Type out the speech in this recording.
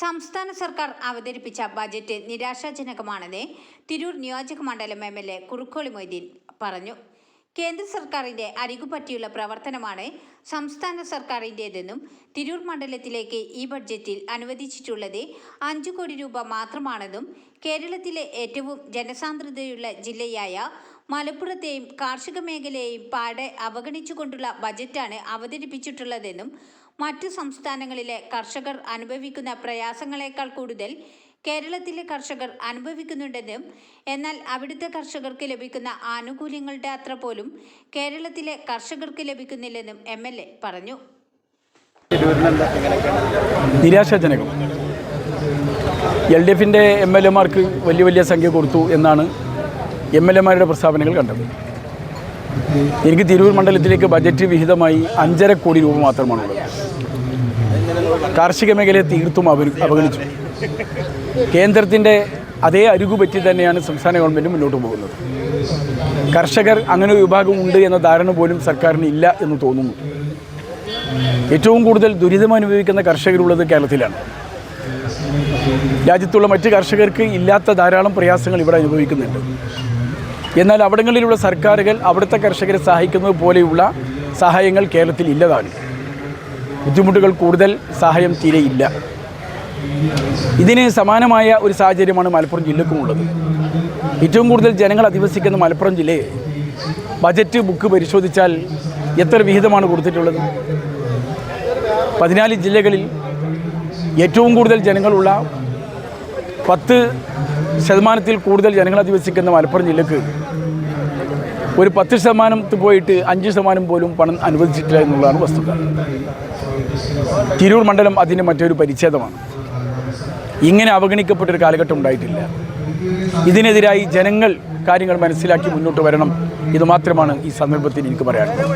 സംസ്ഥാന സർക്കാർ അവതരിപ്പിച്ച ബജറ്റ് നിരാശാജനകമാണെന്ന് തിരൂർ നിയോജക മണ്ഡലം M L A Kurukkoli Moideen പറഞ്ഞു. കേന്ദ്ര സർക്കാരിന്റെ അരികുപറ്റിയുള്ള പ്രവർത്തനമാണ് സംസ്ഥാന സർക്കാരിന്റേതെന്നും തിരൂർ മണ്ഡലത്തിലേക്ക് ഈ ബഡ്ജറ്റിൽ അനുവദിച്ചിട്ടുള്ളത് അഞ്ചു കോടി രൂപ മാത്രമാണെന്നും കേരളത്തിലെ ഏറ്റവും ജനസാന്ദ്രതയുള്ള ജില്ലയായ മലപ്പുറത്തെയും കാർഷിക മേഖലയെയും പാടെ അവഗണിച്ചുകൊണ്ടുള്ള ബജറ്റാണ് അവതരിപ്പിച്ചിട്ടുള്ളതെന്നും മറ്റു സംസ്ഥാനങ്ങളിലെ കർഷകർ അനുഭവിക്കുന്ന പ്രയാസങ്ങളെക്കാൾ കൂടുതൽ കേരളത്തിലെ കർഷകർ അനുഭവിക്കുന്നുണ്ടെന്നും എന്നാൽ അവിടുത്തെ കർഷകർക്ക് ലഭിക്കുന്ന ആനുകൂല്യങ്ങളുടെ അത്ര പോലും കേരളത്തിലെ കർഷകർക്ക് ലഭിക്കുന്നില്ലെന്നും എം എൽ എ പറഞ്ഞു. നിരാശാജനകം. എൽ ഡി എഫിന്റെ എം എൽ എമാർക്ക് വലിയ വലിയ സംഖ്യ കൊടുത്തു എന്നാണ് എം എൽ എമാരുടെ പ്രസ്താവനകൾ കണ്ടത്. എനിക്ക് തിരൂർ മണ്ഡലത്തിലേക്ക് ബജറ്റ് വിഹിതമായി അഞ്ചര കോടി രൂപ മാത്രമാണുള്ളത്. കാർഷിക മേഖലയെ തീർത്തും അവഗണിച്ചു. കേന്ദ്രത്തിന്റെ അതേ അരുകുപറ്റി തന്നെയാണ് സംസ്ഥാന ഗവൺമെന്റ് മുന്നോട്ട് പോകുന്നത്. കർഷകർ അങ്ങനെ ഒരു വിഭാഗം ഉണ്ട് എന്ന ധാരണ പോലും സർക്കാരിന് ഇല്ല എന്ന് തോന്നുന്നു. ഏറ്റവും കൂടുതൽ ദുരിതം അനുഭവിക്കുന്ന കർഷകരുള്ളത് കേരളത്തിലാണ്. രാജ്യത്തുള്ള മറ്റ് കർഷകർക്ക് ഇല്ലാത്ത ധാരാളം പ്രയാസങ്ങൾ ഇവിടെ അനുഭവിക്കുന്നുണ്ട്. എന്നാൽ അവിടങ്ങളിലുള്ള സർക്കാരുകൾ അവിടുത്തെ കർഷകരെ സഹായിക്കുന്നത് പോലെയുള്ള സഹായങ്ങൾ കേരളത്തിൽ ഇല്ലതാണ്. ബുദ്ധിമുട്ടുകൾ കൂടുതൽ സഹായം തീരെയില്ല ഇതിന് സമാനമായ ഒരു സാഹചര്യമാണ് മലപ്പുറം ജില്ലക്കുമുള്ളത് ഏറ്റവും കൂടുതൽ ജനങ്ങൾ അധിവസിക്കുന്ന മലപ്പുറം ജില്ലയെ ബജറ്റ് ബുക്ക് പരിശോധിച്ചാൽ എത്ര വിഹിതമാണ് കൊടുത്തിട്ടുള്ളത്? പതിനാല് ജില്ലകളിൽ ഏറ്റവും കൂടുതൽ ജനങ്ങളുള്ള പത്ത് ശതമാനത്തിൽ കൂടുതൽ ജനങ്ങൾ അധിവസിക്കുന്ന മലപ്പുറം ജില്ലക്ക് ഒരു പത്ത് ശതമാനത്ത് പോയിട്ട് അഞ്ച് ശതമാനം പോലും പണം അനുവദിച്ചിട്ടില്ല എന്നുള്ളതാണ് വസ്തുത. തിരൂർ മണ്ഡലം അതിന്റെ മറ്റൊരു പരിച്ഛേദമാണ്. ഇങ്ങനെ അവഗണിക്കപ്പെട്ടൊരു കാലഘട്ടം ഉണ്ടായിട്ടില്ല. ഇതിനെതിരായി ജനങ്ങൾ കാര്യങ്ങൾ മനസ്സിലാക്കി മുന്നോട്ട് വരണം ഇതുമാത്രമാണ് ഈ സന്ദർഭത്തിൽ എനിക്ക് പറയാനുള്ളത്.